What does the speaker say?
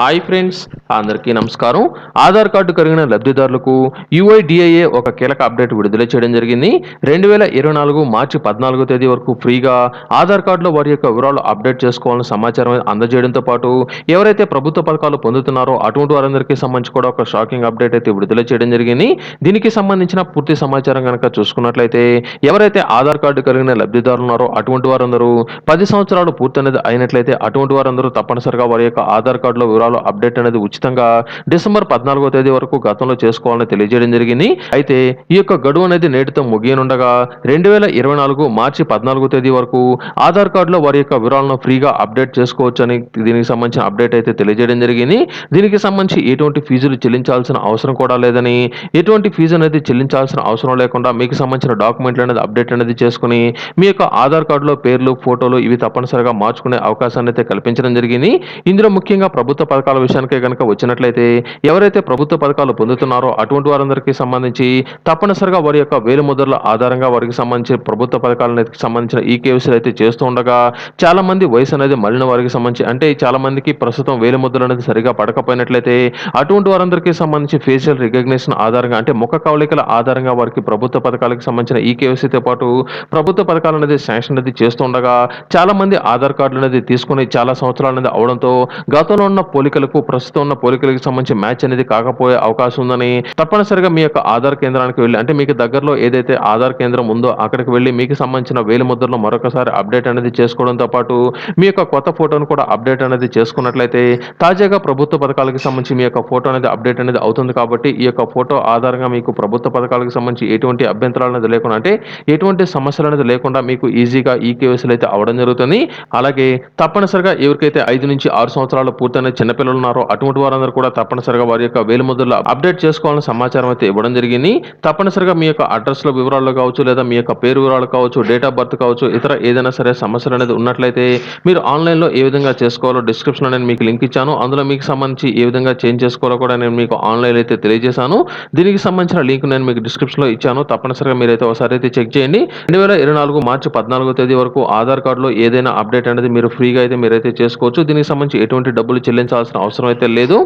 Hi friends అందరికీ నమస్కారం. Aadhaar card కలిగిన లబ్ధిదారులకు యుఐడిఐఏ ఒక కీలక అప్డేట్ విడుదల చేయడం జరిగింది. రెండు వేల ఇరవై నాలుగు మార్చి పద్నాలుగో తేదీ వరకు ఫ్రీగా ఆధార్ కార్డులో వారి యొక్క వివరాలు అప్డేట్ చేసుకోవాలని సమాచారం అందజేయడంతో పాటు ఎవరైతే ప్రభుత్వ పథకాలు పొందుతున్నారో అటువంటి వారందరికీ సంబంధించి కూడా ఒక షాకింగ్ అప్డేట్ అయితే విడుదల చేయడం జరిగింది. దీనికి సంబంధించిన పూర్తి సమాచారం కనుక చూసుకున్నట్లయితే ఎవరైతే ఆధార్ కార్డు కలిగిన లబ్ధిదారులు ఉన్నారో అటువంటి వారందరూ పది సంవత్సరాలు పూర్తయినది అయినట్లయితే అటువంటి వారందరూ తప్పనిసరిగా వారి యొక్క ఆధార్ కార్డులో వివరాలు అప్డేట్ అనేది ఉచితంగా డిసెంబర్ పద్నాలుగో తేదీ వరకు గతంలో చేసుకోవాలని తెలియజేయడం జరిగింది. అయితే ఈ యొక్క గడువు అనేది నేటితో ముగియనుండగా రెండు వేల ఇరవై నాలుగు మార్చి పద్నాలుగో తేదీ వరకు ఆధార్ కార్డులో వారి యొక్క వివరాలను ఫ్రీగా అప్డేట్ చేసుకోవచ్చు అని దీనికి సంబంధించిన అప్డేట్ అయితే తెలియజేయడం జరిగింది. దీనికి సంబంధించి ఎటువంటి ఫీజులు చెల్లించాల్సిన అవసరం కూడా లేదని ఎటువంటి ఫీజు అనేది చెల్లించాల్సిన అవసరం లేకుండా మీకు సంబంధించిన డాక్యుమెంట్లు అనేది అప్డేట్ అనేది చేసుకుని మీ యొక్క ఆధార్ కార్డులో పేర్లు ఫోటోలు ఇవి తప్పనిసరిగా మార్చుకునే అవకాశాన్ని అయితే కల్పించడం జరిగింది. ఇందులో ముఖ్యంగా ప్రభుత్వ పథకాల విషయానికే కనుక వచ్చినట్లయితే ఎవరైతే ప్రభుత్వ పథకాలు పొందుతున్నారో అటువంటి వారందరికీ సంబంధించి తప్పనిసరిగా వారి యొక్క వేలు ముద్రల ఆధారంగా వారికి సంబంధించి ప్రభుత్వ పథకాలకు సంబంధించిన ఈ కేసులు అయితే చేస్తూ ఉండగా చాలా మంది వయసు అనేది మళ్ళిన వారికి సంబంధించి అంటే చాలా మందికి ప్రస్తుతం వేలు ముద్రలు అనేది సరిగా పడకపోయినట్లయితే అటువంటి వారందరికీ సంబంధించి ఫేషియల్ రికగ్నిషన్ ఆధారంగా అంటే ముఖ కవళికల ఆధారంగా వారికి ప్రభుత్వ పథకాలకు సంబంధించిన ఈ కేవీసీతో పాటు ప్రభుత్వ పథకాలు అనేది శాంక్షన్ అనేది చేస్తుండగా చాలా మంది ఆధార్ కార్డులు అనేది తీసుకుని చాలా సంవత్సరాలు అనేది అవడంతో గతంలో ఉన్న పోలికలకు ప్రస్తుతం ఉన్న పోలికలకు సంబంధించి మ్యాచ్ అనేది కాకపోయే అవకాశం ఉందని తప్పనిసరిగా మీ యొక్క ఆధార్ కేంద్రానికి వెళ్ళి అంటే మీకు దగ్గరలో ఏదైతే ఆధార్ కేంద్రం ఉందో అక్కడికి వెళ్ళి మీకు సంబంధించిన వేలు ముద్రలో మరొకసారి అప్డేట్ అనేది చేసుకోవడంతో పాటు మీ యొక్క కొత్త ఫోటోను కూడా అప్డేట్ అనేది చేసుకున్నట్లయితే తాజాగా ప్రభుత్వ పథకాలకు సంబంధించి మీ యొక్క ఫోటో అనేది అప్డేట్ అనేది అవుతుంది కాబట్టి ఈ యొక్క ఫోటో ఆధారంగా మీకు ప్రభుత్వ పథకాలకు సంబంధించి ఎటువంటి అభ్యంతరాలు అనేది లేకుండా అంటే ఎటువంటి సమస్యలు అనేది లేకుండా మీకు ఈజీగా ఈ కేవీసీలు అయితే అవడం జరుగుతుంది. అలాగే తప్పనిసరిగా ఎవరికైతే ఐదు నుంచి ఆరు సంవత్సరాలు పూర్తయిన చిన్నపిల్లలు ఉన్నారో అటువంటి వారందరూ కూడా తప్పనిసరిగా వారి యొక్క వేలుముద్రలు అప్డేట్ చేసుకోవాలని సమాచారం అయితే ఇవ్వడం జరిగింది. తప్పనిసరిగా మీ యొక్క అడ్రస్లో వివరాలు కావచ్చు లేదా మీ యొక్క పేరు వివరాలు కావచ్చు డేట్ ఆఫ్ బర్త్ కావచ్చు ఇతర ఏదైనా సరే సమస్యలు అనేది ఉన్నట్లయితే మీరు ఆన్లైన్లో ఏ విధంగా చేసుకోవాలో డిస్క్రిప్షన్ నేను మీకు లింక్ ఇచ్చాను. అందులో మీకు సంబంధించి ఏ విధంగా చేంజ్ చేసుకోవాలో కూడా నేను మీకు ఆన్లైన్ అయితే తెలియజేశాను. దీనికి సంబంధించిన లింక్ నేను మీకు డిస్క్రిప్షన్లో ఇచ్చాను. తప్పనిసరిగా మీరైతే ఒకసారి అయితే చెక్ చేయండి. రెండు వేల ఇరవై నాలుగు మార్చి పద్నాలుగో తేదీ వరకు ఆధార్ కార్డులో ఏదైనా అప్డేట్ అనేది మీరు ఫ్రీగా అయితే మీరైతే చేసుకోవచ్చు. దీనికి సంబంధించి ఎటువంటి డబ్బులు చెల్లించాలి చెల్లించాల్సిన అవసరం అయితే లేదు.